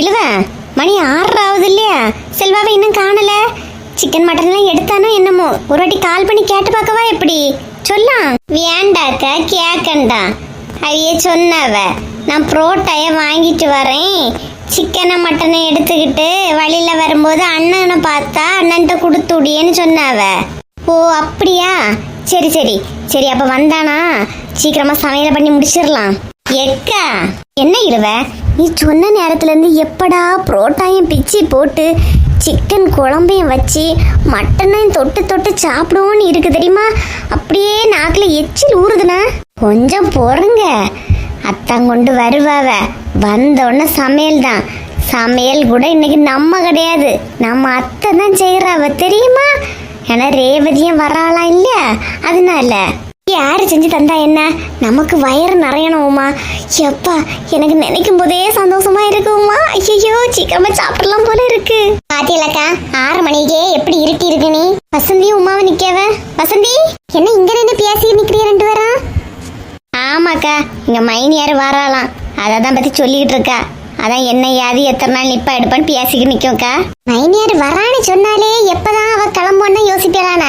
இழுவ மணி ஆறாவது இல்லையா? செல்வாவை இன்னும் காணல. சிக்கன் மட்டன்லாம் எடுத்தானோ என்னமோ? ஒரு வாட்டி கால் பண்ணி கேட்டு பார்க்கவா எப்படி? சொல்லாம் வேண்டாக்கா கேக்கண்டா. அவையே சொன்னவ நான் புரோட்டாய வாங்கிட்டு வரேன். சிக்கனை மட்டனை எடுத்துக்கிட்டு வழியில வரும்போது அண்ணனை பார்த்தா அண்ணன்ட்ட கொடுத்துடியேன்னு சொன்னாவ. ஓ அப்படியா? சரி சரி. சரி அப்ப வந்தானா? சீக்கிரமா சமையலை பண்ணி முடிச்சிடலாம். எக்கா என்ன இழுவ நீ சொன்ன நேரத்துல இருந்து எப்படா புரோட்டாயும் பிச்சி போட்டு சிக்கன் குழம்பையும் வச்சு மட்டனையும் தொட்டு தொட்டு சாப்பிடுவோன்னு இருக்கு தெரியுமா? அப்படியே நாக்கில் எச்சில் ஊறுதுண்ணா. கொஞ்சம் பொறுங்க. அத்தான் கொண்டு வருவாவ. வந்த உடனே சமையல் தான் சமையல் கூட இன்னைக்கு நம்ம கிடையாது. நம்ம அத்தை தான் செய்கிறாவ தெரியுமா? ஏன்னா ரேவதியும் வராலாம் இல்லையா? அதனால. யாரு செஞ்சு தந்தா என்ன? நமக்கு வயிறு நிறையணுமா எப்பா எனக்கு நினைக்கும் போதே சந்தோஷமா இருக்குமா ஐயோ சீக்கிரமா சாப்பிடலாம் போல இருக்கு. பாத்தியலக்கா ஆறு மணிக்கே எப்படி இருட்டி இருக்கு நீ? வசந்தி உமாவை நிக்கவ? வசந்தி என்ன இங்க நின்று பேசி நிக்கிறிய ரெண்டு பேரும்? ஆமாக்கா இங்க மைனியார் வராலாம் அதை தான் பத்தி சொல்லிக்கிட்டு இருக்கா. அதான் என்ன யாது எத்தனை நாள் நிப்பா எடுப்பான்னு பேசிக்கிட்டு நிக்கோக்கா மைனியார் வரான்னு சொன்னாலே எப்பதான் அவ கிளம்புவோன்னு யோசிப்பேலான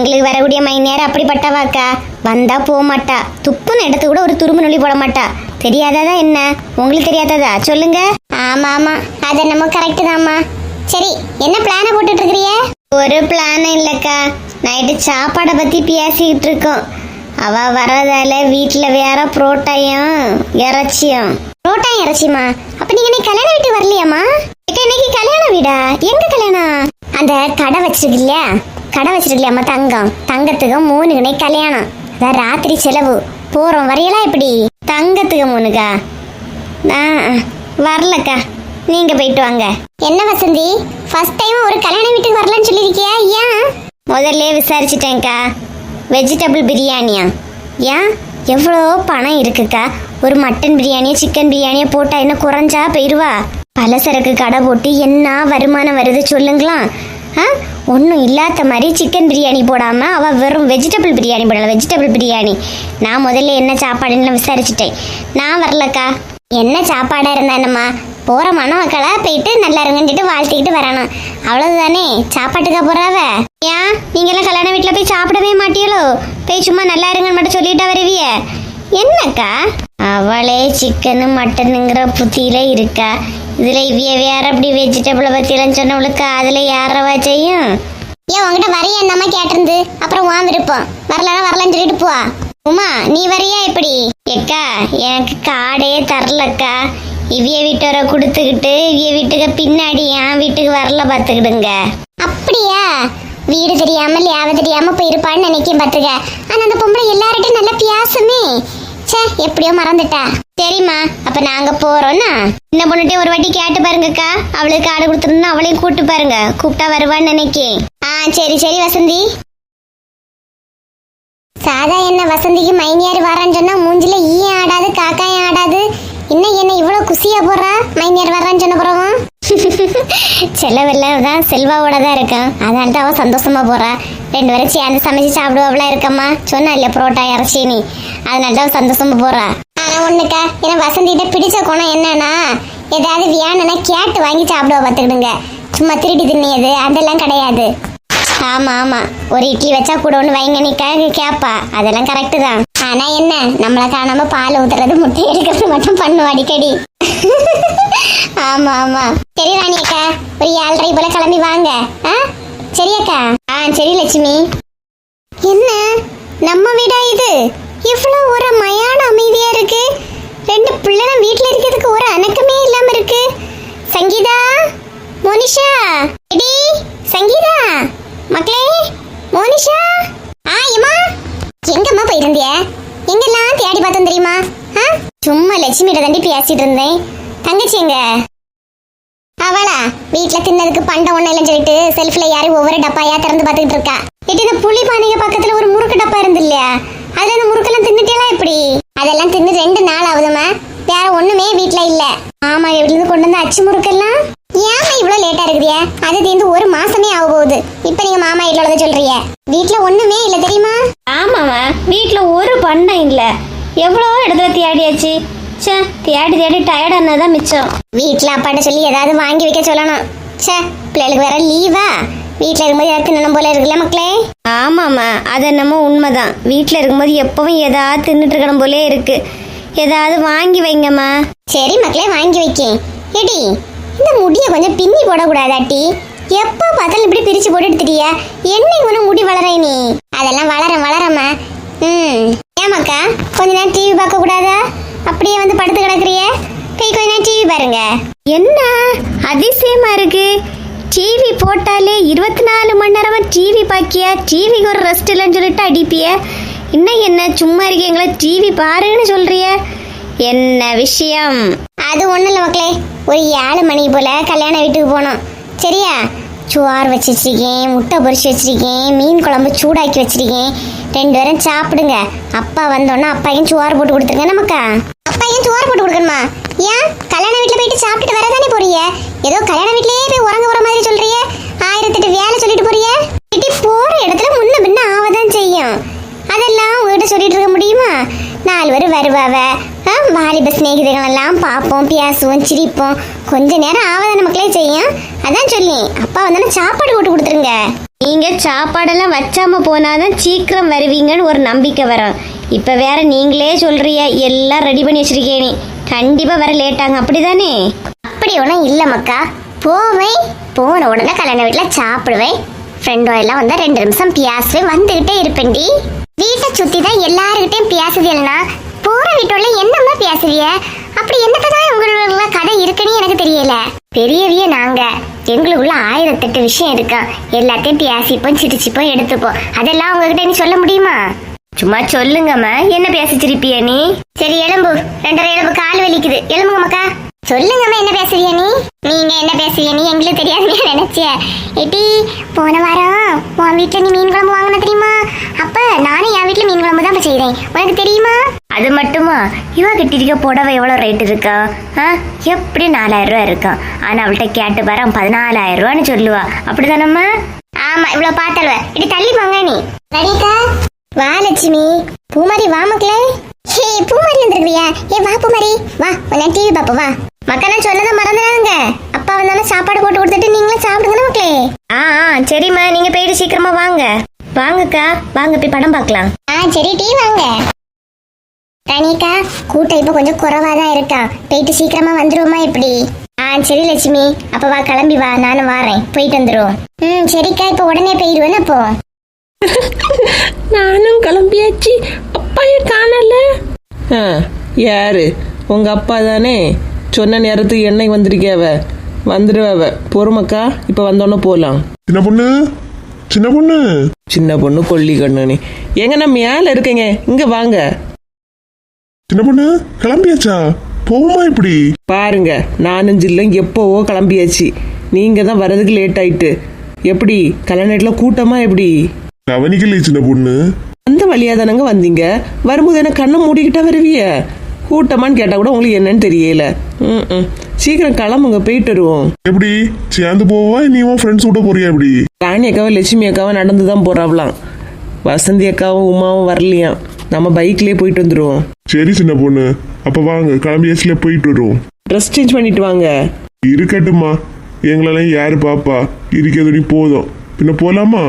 எங்களுக்கு வரக்கூடிய மைனியார் அப்படிப்பட்டவாக்கா? வந்தா போக மாட்டா துப்புன்னு இடத்து கூட ஒரு துரும்பு நொழி போட மாட்டா தெரியாததா என்ன? உங்களுக்கு தெரியாததா? சொல்லுங்க. ஆமா ஆமா. அது நம்ம கரெக்ட் தாம்மா. சரி என்ன பிளான போட்டுட்டு இருக்கிறிய ஒரு பிளானும் இல்லக்கா. நைட்டு சாப்பாடை பத்தி பேசிக்கிட்டு இருக்கோம் அவ வரதால வீட்டுல வேற புரோட்டாயும் இறைச்சியும். புரோட்டாயும் இறைச்சியுமா? அப்ப நீங்க இன்னைக்கு கல்யாண வீட்டு வரலையாமா இன்னைக்கு கல்யாண வீடா? எங்க கல்யாணம்? அந்த கடை வச்சிருக்கு இல்லையா? கடை வச்சிருக்கலையாம்மா தங்கம். தங்கத்துக்கு மூணு இன்னைக்கு கல்யாணம். அதான் ராத்திரி செலவு. போறோம். வரையலாம் எப்படி? தங்கத்துக்கு மூணுக்கா? நான் வரலக்கா. நீங்க போயிட்டு வாங்க. என்ன வசந்தி? ஃபர்ஸ்ட் டைம் ஒரு கல்யாண வீட்டுக்கு வரலன்னு சொல்லியிருக்கியா? ஏன்? முதல்ல விசாரிச்சிட்டேன்க்கா. வெஜிடபிள் பிரியாணியா? ஏன்? எவ்வளோ பணம் இருக்குக்கா? ஒரு மட்டன் பிரியாணியோ சிக்கன் பிரியாணியோ போட்டால் என்ன குறைஞ்சா போயிருவா? பலசரக்கு கடை போட்டு என்ன வருமானம் வருது சொல்லுங்களா ஆ? ஒன்றும் இல்லாத மாதிரி சிக்கன் பிரியாணி போடாமல் அவள் வெறும் வெஜிடபிள் பிரியாணி போடலாம் வெஜிடபிள் பிரியாணி. நான் முதல்ல என்ன சாப்பாடுன்னு விசாரிச்சிட்டேன். நான் வரலக்கா. என்ன சாப்பாடாக இருந்தானம்மா? போகிற மணமக்களை போயிட்டு நல்லா இருங்கன்னுட்டு வாழ்த்திக்கிட்டு வரணும் அவ்வளவுதானே? சாப்பாட்டுக்கா போறாவ? ஏன்? நீங்களாம் கல்யாண வீட்டில் போய் சாப்பிடவே மாட்டீங்களோ? போய் சும்மா நல்லா இருங்கன்னு மட்டும் சொல்லிட்டா வருவிய? என்னக்கா? அவளே சிக்கனு மட்டனுங்கிற புத்தியில இருக்கா. இதுல இவிய வேற அப்படி வெஜிடபிளை பத்தியெல்லாம் சொன்னவளுக்கு அதுல யாரவா செய்யும்? ஏன் உங்ககிட்ட வரைய என்னமா கேட்டிருந்து? அப்புறம் வான் விருப்பம். வரலன்னா வரலன்னு சொல்லிட்டு போவா உமா நீ வரியா எப்படி? எக்கா எனக்கு காடே தரலக்கா. இவிய வீட்டோர கொடுத்துக்கிட்டு இவிய வீட்டுக்கு பின்னாடி என் வீட்டுக்கு வரல பார்த்துக்கிடுங்க. அப்படியா? வீடு தெரியாம லேவ தெரியாம போயிருப்பான்னு நினைக்கேன் பார்த்துக்க. ஆனா அந்த பொம்பளை எல்லார்கிட்டையும் நல்லா பியாசுமே. ச்சே எப்படியோ மறந்துட்டா. சரிம்மா அப்ப நாங்க போறோம்னா? இந்த பொண்ணுட்டே ஒரு வாட்டி கேட்டு பாருங்கக்கா. அவளுக்கு ஆடு கொடுத்துருந்தா அவளையும் கூட்டு பாருங்க. கூப்பிட்டா வருவான்னு நினைக்கேன். ஆ சரி சரி வசந்தி. சாதா என்ன வசந்திக்கு மைனியார் வரான்னு சொன்னா மூஞ்சில ஈ ஆடாது காக்காயும் ஆடாது. என்ன என்ன இவ்வளவு குசியா போடுறா? மைனியார் வர்றான்னு சொன்ன பிறகும். செலவெல்லாம் தான் செல்வாவோட தான் இருக்கான். அதனால தான் அவன் சந்தோஷமா போறா. ரெண்டு பேரும் சேர்ந்து சமைச்சு சாப்பிடுவாப்ல இருக்கம்மா. சொன்னா இல்ல புரோட்டா இறச்சி நீ அதனால தான் சந்தோஷமா போறா. ஆனா ஒண்ணுக்கா ஏன்னா வசந்திட்ட பிடிச்ச குணம் என்னன்னா ஏதாவது வியானனா கேட்டு வாங்கி சாப்பிடுவா பார்த்துக்கிடுங்க. சும்மா திருடி தின்னியது அதெல்லாம் கிடையாது. ஆமா ஆமா. ஒரு இட்லி வச்சா கூட ஒன்று வைங்க நீ கேப்பா. அதெல்லாம் கரெக்டு தான். ஆனா என்ன நம்மள காணாம பால் ஊத்துறது முட்டை எடுக்கிறது மட்டும் பண்ணுவோம் அடிக்கடி. ஆமா ஆமா. சரி ராணி அக்கா ஒரு ஏழரை போல கிளம்பி வாங்க. ஆ? சரி அக்கா. ஆ சரி லட்சுமி. என்ன? நம்ம வீடா இது? இவ்வளவு ஒரு மயான அமைதியா இருக்கு. ரெண்டு பிள்ளைங்க வீட்ல இருக்கிறதுக்கு ஒரு அணக்கமே இல்லாம இருக்கு. சங்கீதா? மோனிஷா? எடி சங்கீதா? மக்களே மோனிஷா? ஆ எம்மா எங்கம்மா போயிருந்திய? எங்கெல்லாம் தேடி பார்த்தோம் தெரியுமா? ஆ? சும்மா லட்சுமியிட தாண்டி பேசிட்டு இருந்தேன். தங்கச்சி எங்க? வீட்டுல தின்னதுக்கு பண்டம் ஒண்ணு இல்லைன்னு சொல்லிட்டு செல்ஃப்ல யாரும் ஒவ்வொரு டப்பாயா திறந்து பார்த்துக்கிட்டு இருக்கா. எட்டி இந்த புளி பானைங்க பக்கத்துல ஒரு முறுக்கு டப்பா இருந்து இல்லையா அதுல அந்த முறுக்கெல்லாம் தின்னுட்டேலாம் எப்படி? அதெல்லாம் தின்னு ரெண்டு நாள் ஆகுதுமா வேற ஒண்ணுமே வீட்டுல இல்ல. ஆமா வீட்ல இருந்து கொண்டு வந்த அச்சு முறுக்கெல்லாம்? ஏமா இவ்வளவு லேட்டா இருக்குதியா? அது தீர்ந்து ஒரு மாசமே ஆக போகுது. இப்ப நீங்க மாமா வீட்ல உள்ளத சொல்றீங்க. வீட்ல ஒண்ணுமே இல்ல தெரியுமா? ஆமாம்மா வீட்டில் ஒரு பண்டம் இல்லை. எவ்வளோ இடத்துல தேடியாச்சு ச்சே தேடி தேடி டயர்டானா தான் மிச்சம். வீட்டில் அப்பாட்ட சொல்லி ஏதாவது வாங்கி வைக்க சொல்லணும். ச்சே பிள்ளைகளுக்கு வேற லீவா வீட்டில் இருக்கும்போது ஏதாவது தின்னணும் போல இருக்குல்ல மக்களே? ஆமாம்மா அது என்னமோ உண்மைதான். வீட்டில் இருக்கும்போது எப்பவும் ஏதாவது தின்னுட்டு இருக்கணும் போலே இருக்கு. ஏதாவது வாங்கி வைங்கம்மா. சரி மக்களே வாங்கி வைக்கேன். ஏடி இந்த முடியை கொஞ்சம் பின்னி போடக்கூடாதாட்டி? எப்போ பார்த்தாலும் இப்படி பிரிச்சு போட்டுட்டு திரிய? என்னைக்கு ஒன்று முடி வளர நீ அதெல்லாம் வளரும் வளரம்மா. ம். ஏமாக்கா கொஞ்ச நேரம் டிவி பார்க்க கூடாதா அப்படியே வந்து படுத்து கிடக்குறிய? போய் கொஞ்ச நேரம் டிவி பாருங்க. என்ன? அதிசயமா இருக்கு. டிவி போட்டாலே இருபத்தி நாலு மணி நேரமா டிவி பாக்கிய? டிவிக்கு ஒரு ரெஸ்ட் இல்லைன்னு சொல்லிட்டு அடிப்பிய? இன்னும் என்ன? சும்மா இருக்கீங்களா டிவி பாருன்னு சொல்றிய? என்ன விஷயம்? அது ஒன்றும் இல்லை மக்களே. ஒரு ஏழு மணி போல கல்யாண வீட்டுக்கு போனோம். சரியா? சுவார் வச்சு வச்சிருக்கேன் முட்டை பொரிச்சு வச்சிருக்கேன் மீன் குழம்பு சூடாக்கி வச்சிருக்கேன். ரெண்டு பேரும் சாப்பிடுங்க. அப்பா வந்தோன்னா அப்பாயும் சுவார் போட்டு கொடுத்துருங்க நமக்கா. அப்பாயும் சுவார் போட்டு கொடுக்கணுமா? ஏன்? கல்யாண வீட்டில் போயிட்டு சாப்பிட்டுட்டு வரதானே போறிய ஏதோ கல்யாண வீட்லயே போய் உறங்க போற மாதிரி சொல்றிய ஆயிரத்தெட்டு வேலை சொல்லிட்டு போறிய இட்டி போற இடத்துல முன்ன பின்ன ஆவதான் செய்யும். அதெல்லாம் உங்ககிட்ட சொல்லிட்டு இருக்க முடியுமா? நாலு பேர் வருவாவ வாலிப சிநேகிதர்கள் எல்லாம் பார்ப்போம் பேசுவோம் சிரிப்போம். கொஞ்ச நேரம் ஆவத மக்களே செய்யும். அதான் சொல்லி அப்பா வந்தாலும் சாப்பாடு போட்டு கொடுத்துருங்க. நீங்க சாப்பாடெல்லாம் வச்சாம போனாதான் சீக்கிரம் வருவீங்கன்னு ஒரு நம்பிக்கை வரும். இப்ப வேற நீங்களே சொல்றிய எல்லாம் ரெடி பண்ணி வச்சிருக்கேன். கண்டிப்பா வர லேட்டாங்க. அப்படிதானே? அப்படி ஒன்றும் இல்லை மக்கா. போவேன். போன உடனே கல்யாண வீட்டில் சாப்பிடுவேன். ஃப்ரெண்டோ எல்லாம் வந்தா ரெண்டு நிமிஷம் பியாசுவேன். வந்துகிட்டே இருப்பேன்டி. வீட்டை சுத்தி தான் எல்லாருக்கிட்டையும் பியாசுதியல்னா போற வீட்டோட என்னம்மா பேசுறிய? அப்படி என்னதான் உங்களோட கதை இருக்குன்னு எனக்கு தெரியல. பெரியவிய நாங்க. எங்களுக்குள்ள ஆயிரத்தெட்டு விஷயம் இருக்கா? எல்லாத்தையும் பேசிப்போம் சிரிச்சுப்போம் எடுத்துப்போம். அதெல்லாம் உங்ககிட்ட நீ சொல்ல முடியுமா? சும்மா சொல்லுங்கம்மா. என்ன பேசிச்சிருப்பிய நீ? சரி எலும்பு ரெண்டரை எலும்பு கால் வலிக்குது. எலும்புங்கம்மாக்கா சொல்லுங்கம்மா என்ன பேசுறிய நீ? நீங்க என்ன பேசுறிய நீ? எங்களுக்கு தெரியாதுன்னு நினைச்சிய? எட்டி போன வாரம் உன் வீட்டுல நீ மீன் குழம்பு வாங்கின தெரியுமா? அப்ப நானும் என் வீட்டுல மீன் குழம்பு தான் செய்றேன். உனக்கு தெரியுமா? அது மட்டுமா? இவ கட்டிருக்க புடவை எவ்வளவு ரேட் இருக்கா? ஆ? எப்படி நாலாயிரம் ரூபாய் இருக்கும் ஆனா அவள்கிட்ட கேட்டு பாரு பதினாலாயிரம் ரூபான்னு சொல்லுவா. அப்படிதானம்மா? ஆமா இவ்வளவு பாத்தல்வ இடி தள்ளி போங்க நீ. ரணிகா வா லட்சுமி. பூமாரி வா மக்களே. ஹே பூமாரி வந்திருக்கியா ஏ வா பூமாரி. வா நான் டிவி பாப்ப வா. மக்கள் நான் சொன்னதை மறந்துடாதுங்க. அப்பா வந்தாலும் சாப்பாடு போட்டு கொடுத்துட்டு நீங்களும் சாப்பிடுங்க மக்களே. ஆ ஆ சரிம்மா நீங்க போயிட்டு சீக்கிரமா வாங்க. வாங்கக்கா வாங்க போய் படம் பார்க்கலாம். ஆ சரி டீ வாங்க. ரணிகா கூட்டம் இப்ப கொஞ்சம் குறைவா தான் இருக்கா. போயிட்டு சீக்கிரமா வந்துருவோமா எப்படி? ஆ சரி லட்சுமி. அப்ப வா கிளம்பி வா. நானும் வாரேன். போயிட்டு வந்துருவோம். ம் சரிக்கா இப்ப உடனே போயிடுவேன் அப்போ நானும் கிளம்பியாச்சு. அப்பாயே காணல. ஆ யாரு? உங்க அப்பா தானே? சொன்ன நேரத்துக்கு எண்ணெய் வந்திருக்கேவ வந்துடுவ பொறுமக்கா இப்போ வந்தோன்னே போகலாம் சின்ன பொண்ணு? சின்ன பொண்ணு? சின்ன பொண்ணு கொல்லி கண்ணுனி. எங்க நான் மேலே இருக்கேங்க? இங்க வாங்க. சின்ன பொண்ணு கிளம்பியாச்சா? போகுமா இப்படி? பாருங்க நானும் ஜில்லும் எப்போவோ கிளம்பியாச்சு. நீங்க தான் வர்றதுக்கு லேட் ஆயிட்டு. எப்படி? கல்யாணத்தில் கூட்டமா எப்படி? கவனிக்கலையே சின்ன பொண்ணு. அந்த வழியா தானங்க வந்தீங்க? வரும்போது என்ன கண்ணை மூடிக்கிட்டா வருவிய? கூட்டமான்னு கேட்டா கூட உங்களுக்கு என்னன்னு தெரியல. ம் ம். சீக்கிரம் கிளம்புங்க போயிட்டு வருவோம். எப்படி? சேர்ந்து போவா? நீ உன் ஃப்ரெண்ட்ஸ் கூட போறியா இப்படி ராணி அக்காவும் லட்சுமி அக்காவும் நடந்து தான் போறாவலாம் வசந்தி அக்காவும் உமாவும் வரலையாம் நம்ம பைக்லயே போயிட்டு வந்துருவோம். சரி சின்ன பொண்ணு. அப்ப வாங்க கிளம்பியாச்சுல போயிட்டு வருவோம். ட்ரெஸ் சேஞ்ச் பண்ணிட்டு வாங்க. இருக்கட்டும்மா. எங்களெல்லாம் யாரு பாப்பா? இருக்கிறது நீ போதும். பின்ன போலாமா?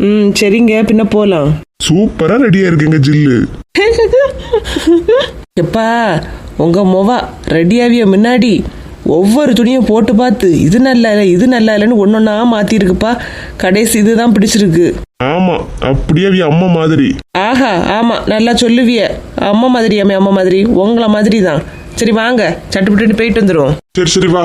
ம் சரிங்க. பின்ன போலாம். சூப்பரா ரெடியா இருக்குங்க ஜில்லு. எப்பா உங்க மொவா ரெடியாவிய முன்னாடி? ஒவ்வொரு துணியும் போட்டு பார்த்து இது நல்லா இல்லை இது நல்லா இல்லைன்னு ஒன்னொன்னா மாத்தி இருக்குப்பா கடைசி இதுதான் பிடிச்சிருக்கு. ஆமா அப்படியே அம்மா மாதிரி. ஆஹா ஆமா நல்லா சொல்லுவிய. அம்மா மாதிரி அம்மா அம்மா மாதிரி உங்கள மாதிரி தான் சரி வாங்க சட்டுப்பட்டு போயிட்டு வந்துடுவோம் சரி சரி வா.